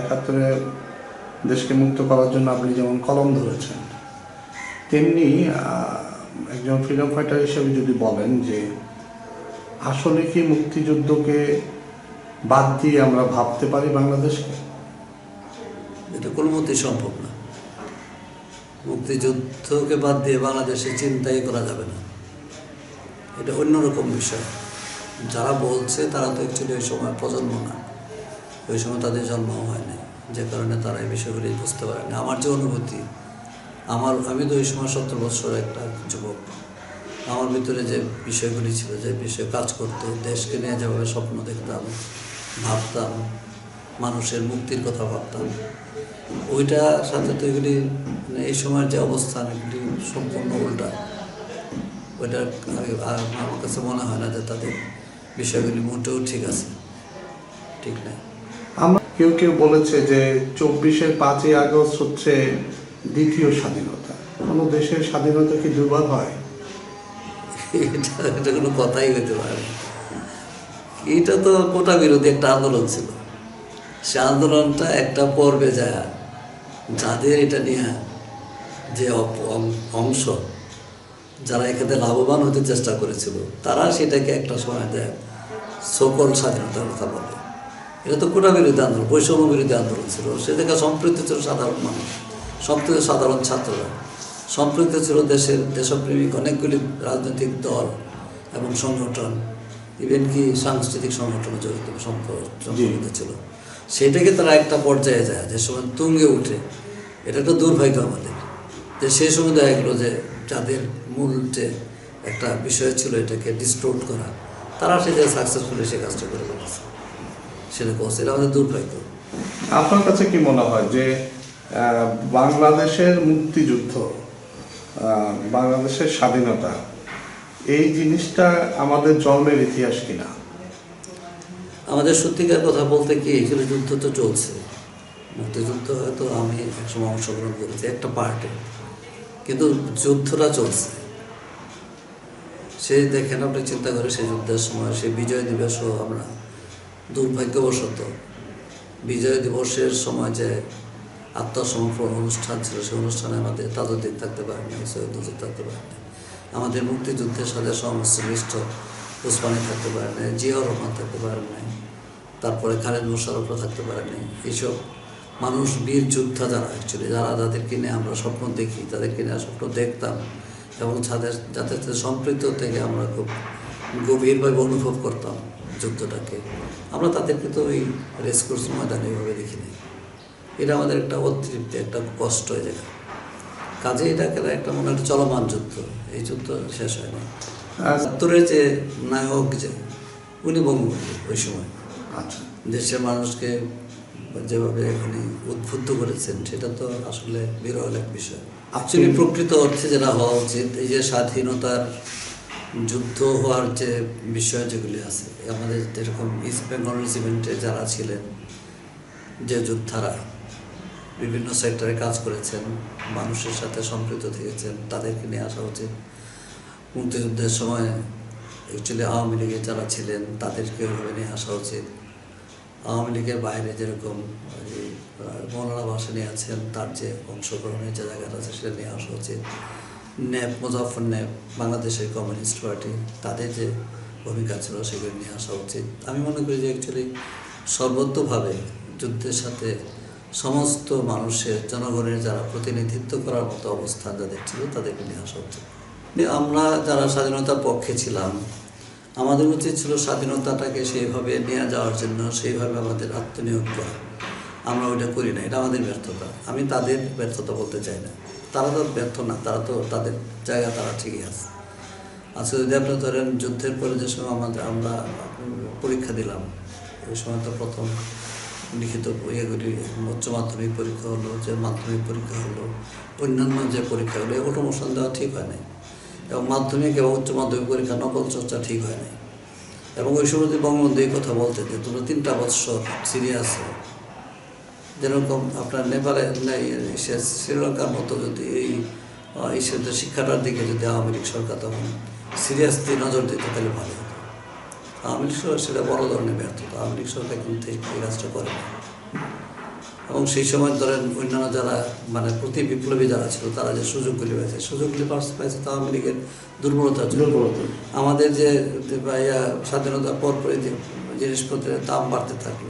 একাত্তরে দেশকে মুক্ত করার জন্য আপনি যেমন কলম ধরেছেন, তেমনি একজন ফ্রিডম ফাইটার হিসেবে যদি বলেন যে আসলে কি মুক্তিযুদ্ধকে বাদ দিয়ে আমরা ভাবতে পারি বাংলাদেশকে? এটা কোনো মতেই সম্ভব না। মুক্তিযুদ্ধকে বাদ দিয়ে বাংলাদেশে চিন্তাই করা যাবে না। এটা অন্যরকম বিষয়। যারা বলছে তারা তো অ্যাকচুয়ালি ওই সময় প্রজন্ম না। ওই সময় তাদের জন্ম হয়নি যে কারণে তারা এই বিষয়গুলি বুঝতে পারেনি আমার যে অনুভূতি, আমার, আমি তো ওই সময় সত্তর বছর একটা যুবক। আমার ভিতরে যে বিষয়গুলি ছিল, যে বিষয়ে কাজ করতো, দেশকে নিয়ে যেভাবে স্বপ্ন দেখতাম, ভাবতাম, মানুষের মুক্তির কথা ভাবতাম, ওইটার সাথে তো এগুলি মানে এই সময়ের যে অবস্থান, এগুলি সম্পূর্ণ উল্টা। ওইটা আমার কাছে মনে হয় না যে তাদের বিষয়গুলি মোটেও ঠিক আছে। ঠিক না কেউ কেউ বলেছে যে চব্বিশের পাঁচই আগস্ট হচ্ছে দ্বিতীয় স্বাধীনতা। কোনো দেশের স্বাধীনতা কি দুর্বার হয়? এটা কোনো কথাই হইতে পারে এটা তো কোটা বিরোধী একটা আন্দোলন ছিল। সে আন্দোলনটা একটা পর্বে যায়। যাদের এটা নিয়ে যে অংশ, যারা এখানে লাভবান হতে চেষ্টা করেছিল, তারা সেটাকে একটা সময় দেয় সকল স্বাধীনতার কথা বলে। এটা তো কোটা বিরোধী আন্দোলন বৈষম্য বিরোধী আন্দোলন ছিল। সে থেকে সম্পৃক্ত ছিল সাধারণ মানুষ সম্পৃক্ত সাধারণ ছাত্ররা। সম্পৃক্ত ছিল দেশের দেশপ্রেমিক অনেকগুলি রাজনৈতিক দল এবং সংগঠন ইভেন কি সাংস্কৃতিক সংগঠনে জড়িত সম্পর্ক সম্পর্কিত ছিল। সেটাকে তারা একটা পর্যায়ে যায় যে সময় তুঙ্গে উঠে। এটা একটা দুর্ভাগ্য আমাদের। যে সেই সময় দেখা গেলো যে যাদের মূল যে একটা বিষয় ছিল এটাকে ডিস্টোর্ট করা তারা সেটা সাকসেসফুলি সে কাজটা করে ফেলেছে। সেটা পৌঁছে এটা আমাদের দুর্ভাগ্য। আপনার কাছে কি মনে হয় যে বাংলাদেশের মুক্তিযুদ্ধ বাংলাদেশের স্বাধীনতা এই জিনিসটা আমাদের জন্মের ইতিহাস কিনা? আমাদের সত্যিকার কথা বলতে কি এখানে যুদ্ধ তো চলছে মুক্তিযুদ্ধ হয়তো আমি একসময় অংশগ্রহণ করেছি একটা পার্টে কিন্তু যুদ্ধটা চলছে। সেই দেখেন আপনি চিন্তা করে সেই যুদ্ধের সময় সেই বিজয় দিবসও আমরা দুর্ভাগ্যবশত বিজয় দিবসের সময় যে আত্মসমর্পণ অনুষ্ঠান ছিল, সেই অনুষ্ঠানে আমাদের তাজুদ্দিন থাকতে পারেনি সৈয়দ নজর থাকতে পারেনি আমাদের মুক্তিযুদ্ধের সাথে সংশ্লিষ্ট উসমানী থাকতে পারে নাই জিয়াউর রহমান থাকতে পারেন নাই তারপরে খালেদ মোশারফরা থাকতে পারে নাই এইসব মানুষ, বীর যোদ্ধা যারা অ্যাকচুয়ালি যারা যাদেরকে নিয়ে আমরা স্বপ্ন দেখি, তাদেরকে নিয়ে স্বপ্ন দেখতাম এবং যাদের যাদের সম্পৃক্ত থেকে আমরা খুব গভীরভাবে অনুভব করতাম। যুদ্ধটাকে। আমরা তাদেরকে তো ওই রেসকোর্স ময়দানে এইভাবে দেখিনি। এটা আমাদের একটা অতৃপ্তি একটা কষ্ট হয়ে যায় কাজে এটাকে একটা মনে হয় একটা চলমান যুদ্ধ। এই যুদ্ধ শেষ হয় না আহ, একাত্তরের যে নায়ক যে উনি বঙ্গবন্ধু ওই সময়। আচ্ছা। দেশের মানুষকে যেভাবে উনি উদ্বুদ্ধ করেছেন সেটা তো আসলে বিরল এক বিষয়। অ্যাকচুয়ালি প্রকৃত অর্থে যেটা হওয়া উচিত এই যে স্বাধীনতার যুদ্ধ হওয়ার যে বিষয় যেগুলি আছে, আমাদের যেরকম ইস্ট বেঙ্গল রেজিমেন্টে যারা ছিলেন, যে যোদ্ধারা বিভিন্ন সেক্টরে কাজ করেছেন, মানুষের সাথে সম্পৃক্ত থেকেছেন, তাদেরকে নিয়ে আসা উচিত। মুক্তিযুদ্ধের সময় অ্যাকচুয়ালি আওয়ামী লীগে যারা ছিলেন, তাদেরকে ওইভাবে নিয়ে আসা উচিত। আওয়ামী লীগের বাইরে যেরকম মৌলানা ভাসানী আছেন, তার যে অংশগ্রহণের যে জায়গাটা আছে, সেটা নিয়ে আসা উচিত। ন্যাপ মুজাফর ন্যাপ বাংলাদেশের কমিউনিস্ট পার্টি, তাদের যে ভূমিকা ছিল সেগুলো নিয়ে আসা উচিত। আমি মনে করি যে অ্যাকচুয়ালি সর্বত্রভাবে যুদ্ধের সাথে সমস্ত মানুষের, জনগণের যারা প্রতিনিধিত্ব করার মতো অবস্থান যাদের ছিল তাদেরকে নিয়ে আসা উচিত। আমরা যারা স্বাধীনতার পক্ষে ছিলাম, আমাদের উচিত ছিল স্বাধীনতাটাকে সেইভাবে নিয়ে যাওয়ার জন্য সেইভাবে আমাদের আত্মনিয়োগ করা। আমরা ওইটা করি না, এটা আমাদের ব্যর্থতা। আমি তাদের ব্যর্থতা বলতে চাই না। তারা তো ব্যর্থ না, তারা তো তাদের জায়গা তারা ঠিকই আছে। আজকে যদি আপনি ধরেন যুদ্ধের পরে যে সময় আমাদের আমরা পরীক্ষা দিলাম, ওই সময় তো প্রথম লিখিত ইয়েগুলি, উচ্চ মাধ্যমিক পরীক্ষা হলো যে মাধ্যমিক পরীক্ষা হলো, অন্যান্য যে পরীক্ষাগুলো এগুলো মোশন দেওয়া ঠিক হয় নাই। এবং মাধ্যমিক এবং উচ্চ মাধ্যমিক পরীক্ষা নকল চর্চা ঠিক হয় নাই। এবং ওই সময় যদি বঙ্গবন্ধু এই কথা বলতেন যে, তোমরা তিনটা বৎসর সিরিয়াস যেরকম আপনার নেপালে শ্রীলঙ্কার মতো যদি এই আহ, শিক্ষাটার দিকে যদি আওয়ামী লীগ সরকার তখন সিরিয়াসলি নজর দিত তাহলে ভালো হতো। আওয়ামী লীগ সরকার সেটা বড় ধরনের ব্যর্থতা। আওয়ামী লীগ সরকার কিন্তু এই কাজটা করে না। এবং সেই সময় ধরেন অন্যান্য যারা মানে প্রতি বিপ্লবী যারা ছিল তারা যে সুযোগগুলি পেয়েছে সুযোগগুলি পাইছে তো আওয়ামী লীগের দুর্বলতার জন্য দুর্বলতা। আমাদের যে স্বাধীনতার পরপরই জিনিসপত্রের দাম বাড়তে থাকল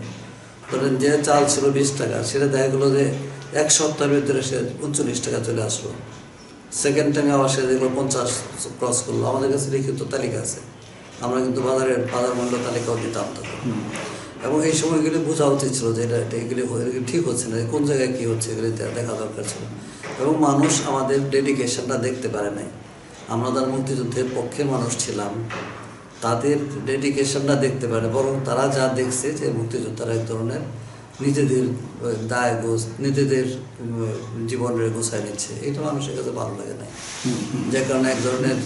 ধরেন যে চাল ছিল বিশ টাকা সেটা দেখা গেলো যে এক সপ্তাহের ভিতরে সে উনচল্লিশ টাকা চলে আসলো। সেকেন্ড টাইমে আবার সে দেখল পঞ্চাশ ক্রস করল। আমাদের কাছে লিখিত তালিকা আছে। আমরা কিন্তু বাজারের বাজার মূল্য তালিকাও দিতাম তখন। এবং এই সময়গুলি বোঝা উচিত ছিল যে এটা এটা এগুলি ঠিক হচ্ছে না কোন জায়গায় কী হচ্ছে এগুলি দেখা দরকার ছিল। এবং মানুষ আমাদের ডেডিকেশনটা দেখতে পারে নাই। আমরা তার মুক্তিযুদ্ধের পক্ষে মানুষ ছিলাম। তাদের ডেডিকেশনটা দেখতে পারে। বরং তারা যা দেখছে যে মুক্তিযোদ্ধারা এক ধরনের নিজেদের দায় গোছ নিজেদের জীবনের গোছায় নিচ্ছে। এটা মানুষের কাছে ভালো লাগে না। যে কারণে এক ধরনের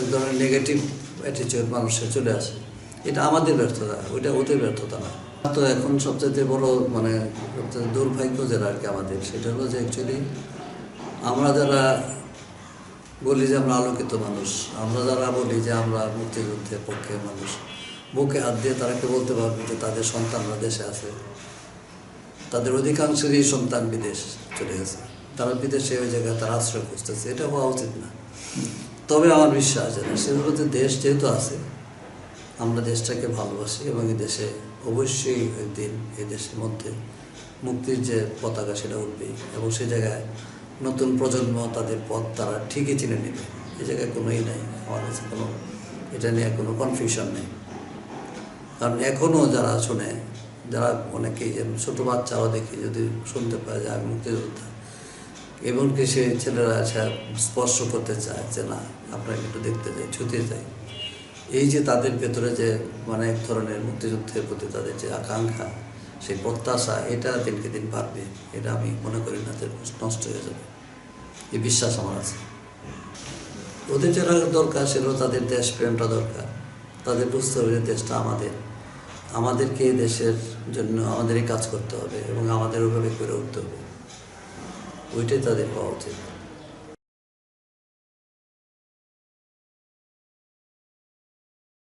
এক ধরনের নেগেটিভ অ্যাটিচিউড মানুষের চলে আসে। এটা আমাদের ব্যর্থতা ওইটা ওদের ব্যর্থতা না। তো এখন সবচেয়ে বড় মানে সবচেয়ে দুর্ভাগ্য যেটা আর কি আমাদের সেটা হলো যে অ্যাকচুয়ালি আমরা যারা বলি যে আমরা আলোকিত মানুষ। আমরা যারা বলি যে আমরা মুক্তিযুদ্ধের পক্ষে মানুষ, বুকে হাত দিয়ে তারা কি বলতে পারবে যে তাদের সন্তানরা দেশে আছে। তাদের অধিকাংশেরই সন্তান বিদেশ চলে গেছে। তারা বিদেশে ওই জায়গায় তারা আশ্রয় খুঁজতেছে। এটা হওয়া উচিত না। তবে আমার বিশ্বাস যে সেগুলোতে দেশ যেহেতু আছে, আমরা দেশটাকে ভালোবাসি এবং এই দেশে অবশ্যই একদিন এই দেশের মধ্যে মুক্তির যে পতাকা সেটা উঠবেই এবং সেই জায়গায় নতুন প্রজন্ম তাদের পথ তারা ঠিকই চিনে নেবে। এ জায়গায় কোনোই নাই, আমার কাছে কোনো, এটা নিয়ে কোনো কনফিউশন নেই। কারণ এখনও যারা শোনে, যারা অনেকেই যে ছোটো বাচ্চাও দেখি, যদি শুনতে পায় যে আমি মুক্তিযোদ্ধা, এমনকি সে ছেলেরা আসা স্পর্শ করতে চায় যে না, আপনাকে একটু দেখতে যাই, ছুতে যাই। এই যে তাদের ভেতরে যে মানে এক ধরনের মুক্তিযুদ্ধের প্রতি তাদের যে আকাঙ্ক্ষা, সেই প্রত্যাশা, এটা দিনকে দিন বাড়বে, এটা আমি মনে করি না যে নষ্ট হয়ে যাবে। এই বিশ্বাস আমার আছে। ওদের যারা দরকার সেগুলো তাদের দেশ প্রেমটা দরকার। তাদের বুঝতে হবে যে দেশটা আমাদের। আমাদেরকে দেশের জন্য আমাদেরই কাজ করতে হবে এবং আমাদের ওইভাবে করে উঠতে হবে। ওইটাই তাদের পাওয়া উচিত।